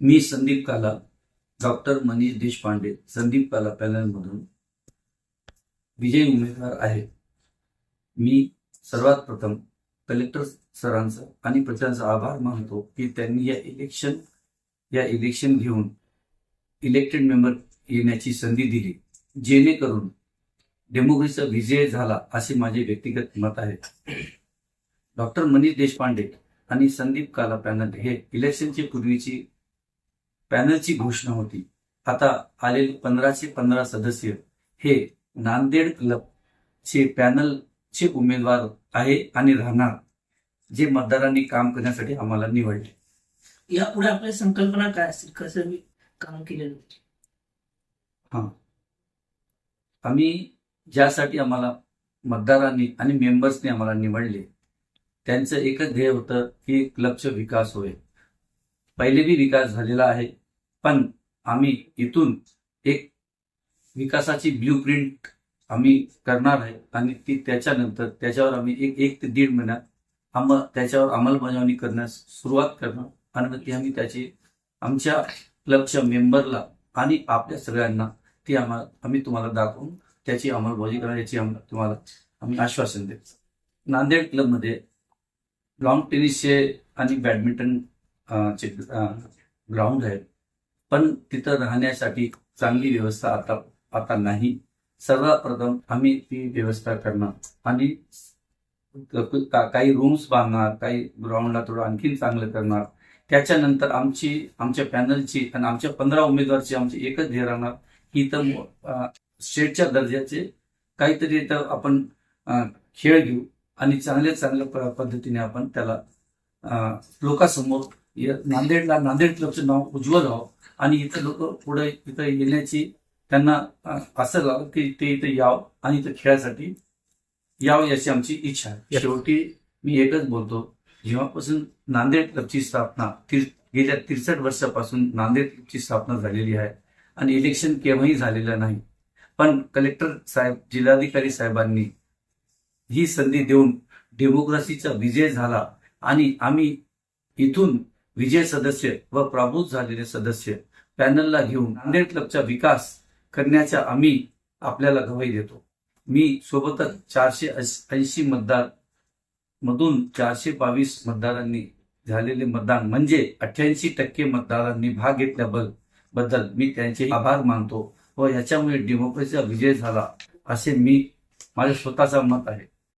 मी संदीप काला डॉक्टर मनीष देशपांडे संदीप काला पॅनलमधून विजयी उमेदवार आहे. मी सर्वात प्रथम कलेक्टर सरांचा आणि प्रचारांचा आभार मानतो की त्यांनी या इलेक्शन या इलेक्शन घेऊन इलेक्टेड मेंबर येण्याची संधी दिली जेणेकरून डेमोक्रेसीचा विजय झाला असे माझे व्यक्तिगत मत आहे. डॉक्टर मनीष देशपांडे आणि संदीप काला पॅनल हे इलेक्शनची पूर्वीची पॅनलची घोषणा होती. आता आलेले पंधराशे पंधरा सदस्य हे नांदेड क्लबचे पॅनलचे उमेदवार आहे आणि राहणार जे मतदारांनी काम करण्यासाठी आम्हाला निवडले. यापुढे आपल्या संकल्पना काय असतील कसं मी काम केलेलं आम्ही ज्यासाठी आम्हाला मतदारांनी आणि मेंबर्सने आम्हाला निवडले त्यांचं एकच ध्येय होतं की क्लबचा विकास होय पहिले बी विकास झालेला आहे पण आम्ही इथून एक विकासाची ब्ल्यू प्रिंट आम्ही करणार आहे आणि ती त्याच्यानंतर त्याच्यावर आम्ही एक एक ते दीड महिन्यात आम त्याच्यावर अंमलबजावणी करण्यास सुरुवात करणार आणि मग ती आम्ही त्याची आमच्या क्लबच्या मेंबरला आणि आपल्या सगळ्यांना ती आम्हाला आम्ही तुम्हाला दाखवून त्याची अंमलबजावणी करणार याची तुम्हाला आम्ही आश्वासन देतो नांदेड क्लबमध्ये लॉन टेनिसचे आणि बॅडमिंटन चे ग्राउंड आहे पण तिथं राहण्यासाठी चांगली व्यवस्था आता आता नाही. सर्वप्रथम आम्ही ती व्यवस्था करणार. आणि काही रूम्स बांधणार काही ग्राउंडला थोडं आणखीन चांगलं करणार. त्याच्यानंतर आमची आमच्या पॅनलची आणि आमच्या पंधरा उमेदवारची आमची एकच ध्येय राहणार. की इथं स्टेटच्या दर्जाचे काहीतरी इथं आपण खेळ घेऊ आणि चांगल्या चांगल्या पद्धतीने आपण त्याला लोकांसमोर नांदेडला नांदेड क्लबचं नाव उज्ज्वल व्हावं आणि इथं लोक पुढे इथं येण्याची त्यांना असं लावं की ते इथं यावं आणि इथं खेळासाठी यावं याची आमची इच्छा आहे. शेवटी मी एकच बोलतो जेव्हापासून नांदेड क्लबची स्थापना तिर- गेल्या तिरसठ वर्षापासून नांदेड क्लबची स्थापना झालेली आहे आणि इलेक्शन केव्हाही झालेलं नाही पण कलेक्टर साहेब जिल्हाधिकारी साहेबांनी ही संधी देऊन डेमोक्रेसीचा विजय झाला आणि आम्ही इथून विजय सदस्य व प्राभूत झालेले सदस्य पॅनलला घेऊन नांदेड क्लबचा विकास करण्याच्या आम्ही आपल्याला गवाई देतो. मी सोबतच चारशे ऐंशी मतदार मधून चारशे बावीस मतदारांनी झालेले मतदान म्हणजे अठ्ठ्याऐंशी टक्के मतदारांनी भाग घेतल्याबद्दल मी त्यांचे आभार मानतो व याच्यामुळे डेमोक्रेसीचा विजय झाला असे मी माझे स्वतःचा मत आहे.